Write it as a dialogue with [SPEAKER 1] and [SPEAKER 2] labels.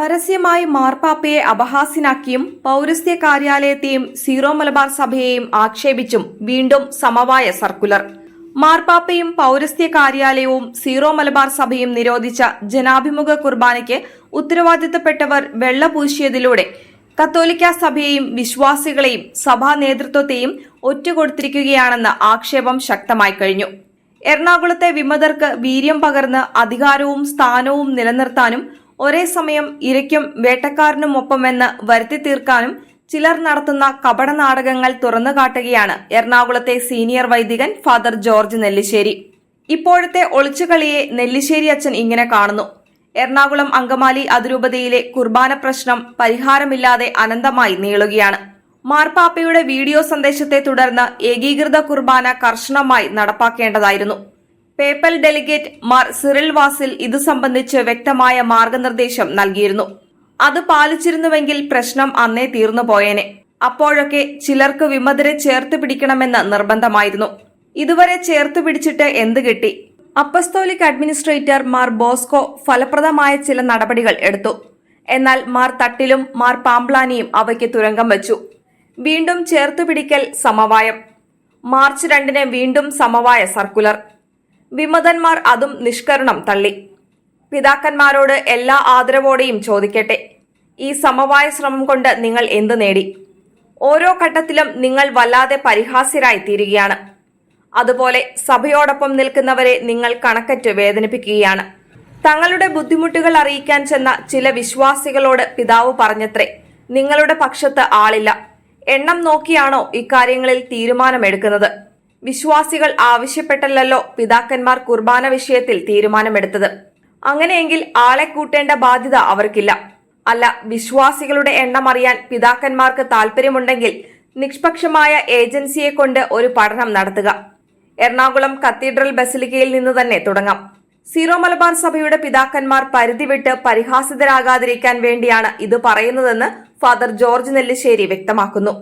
[SPEAKER 1] പരസ്യമായി മാർപ്പാപ്പയെ അപഹാസ്യനാക്കിയും പൌരസ്ത്യ കാര്യാലയത്തെയും സീറോ മലബാർ സഭയെയും ആക്ഷേപിച്ചും വീണ്ടും സമവായ സർക്കുലർ. മാർപ്പാപ്പയും പൌരസ്ത്യ കാര്യാലയവും സീറോ മലബാർ സഭയും നിരോധിച്ച ജനാഭിമുഖ കുർബാനയ്ക്ക് ഉത്തരവാദിത്തപ്പെട്ടവർ വെള്ള പൂശിയതിലൂടെ കത്തോലിക്ക സഭയെയും വിശ്വാസികളെയും സഭാ നേതൃത്വത്തെയും ഒറ്റുകൊടുത്തിരിക്കുകയാണെന്ന് ആക്ഷേപം ശക്തമായി കഴിഞ്ഞു. എറണാകുളത്തെ വിമതർക്ക് വീര്യം പകർന്ന് അധികാരവും സ്ഥാനവും നിലനിർത്താനും ഒരേ സമയം ഇരയ്ക്കും വേട്ടക്കാരനുമൊപ്പമെന്ന് വരുത്തി തീർക്കാനും ചിലർ നടത്തുന്ന കപട നാടകങ്ങൾ തുറന്നു കാട്ടുകയാണ് എറണാകുളത്തെ സീനിയർ വൈദികൻ ഫാദർ ജോർജ് നെല്ലിശ്ശേരി ഇപ്പോഴത്തെ ഒളിച്ചുകളിയെ നെല്ലിശ്ശേരി അച്ഛൻ ഇങ്ങനെ കാണുന്നു. എറണാകുളം അങ്കമാലി അതിരൂപതയിലെ കുർബാന പ്രശ്നം പരിഹാരമില്ലാതെ അനന്തമായി നീളുകയാണ്. മാർപ്പാപ്പയുടെ വീഡിയോ സന്ദേശത്തെ തുടർന്ന് ഏകീകൃത കുർബാന കർശനമായി നടപ്പാക്കേണ്ടതായിരുന്നു. Papal delegate Mar Cyril Vasil ഇതു സംബന്ധിച്ച് വ്യക്തമായ മാർഗനിർദ്ദേശം നൽകിയിരുന്നു. അത് പാലിച്ചിരുന്നുവെങ്കിൽ പ്രശ്നം അന്നേ തീർന്നു പോയേനെ. അപ്പോഴൊക്കെ ചിലർക്ക് വിമതരെ ചേർത്ത് പിടിക്കണമെന്ന് നിർബന്ധമായിരുന്നു. ഇതുവരെ ചേർത്ത് പിടിച്ചിട്ട് എന്ത് കിട്ടി? അപ്പസ്തോലിക് അഡ്മിനിസ്ട്രേറ്റർ മാർ ബോസ്കോ ഫലപ്രദമായ ചില നടപടികൾ എടുത്തു. എന്നാൽ മാർ തട്ടിലും മാർ പാംപ്ലാനിയും അവയ്ക്ക് തുരങ്കം വച്ചു. വീണ്ടും ചേർത്തുപിടിക്കൽ സമവായം. മാർച്ച് രണ്ടിന് വീണ്ടും സമവായ സർക്കുലർ. വിമതന്മാർ അതും നിഷ്കരണം തള്ളി. പിതാക്കന്മാരോട് എല്ലാ ആദരവോടെയും ചോദിക്കട്ടെ. ഈ സമവായ ശ്രമം കൊണ്ട് നിങ്ങൾ എന്തു നേടി? ഓരോ ഘട്ടത്തിലും നിങ്ങൾ വല്ലാതെ പരിഹാസ്യരായി തീരുകയാണ്. അതുപോലെ സഭയോടൊപ്പം നിൽക്കുന്നവരെ നിങ്ങൾ കണക്കറ്റ് വേദനിപ്പിക്കുകയാണ്. തങ്ങളുടെ ബുദ്ധിമുട്ടുകൾ അറിയിക്കാൻ ചെന്ന ചില വിശ്വാസികളോട് പിതാവ് പറഞ്ഞത്രേ നിങ്ങളുടെ പക്ഷത്ത് ആളില്ല. എണ്ണം നോക്കിയാണോ ഇക്കാര്യങ്ങളിൽ തീരുമാനമെടുക്കുന്നത്? വിശ്വാസികൾ ആവശ്യപ്പെട്ടല്ലോ പിതാക്കന്മാർ കുർബാന വിഷയത്തിൽ തീരുമാനമെടുത്തത്. അങ്ങനെയെങ്കിൽ ആളെ കൂട്ടേണ്ട ബാധ്യത അവർക്കില്ല. അല്ല വിശ്വാസികളുടെ എണ്ണം അറിയാൻ പിതാക്കന്മാർക്ക് താൽപ്പര്യമുണ്ടെങ്കിൽ നിഷ്പക്ഷമായ ഏജൻസിയെ കൊണ്ട് ഒരു പഠനം നടത്തുക. എറണാകുളം കത്തീഡ്രൽ ബസിലിക്കയിൽ നിന്ന് തന്നെ തുടങ്ങാം. സീറോ മലബാർ സഭയുടെ പിതാക്കന്മാർ പരിധിവിട്ട് പരിഹാസിതരാകാതിരിക്കാൻ വേണ്ടിയാണ് ഇത് പറയുന്നതെന്ന് ഫാദർ ജോർജ് നെല്ലിശ്ശേരി വ്യക്തമാക്കുന്നു.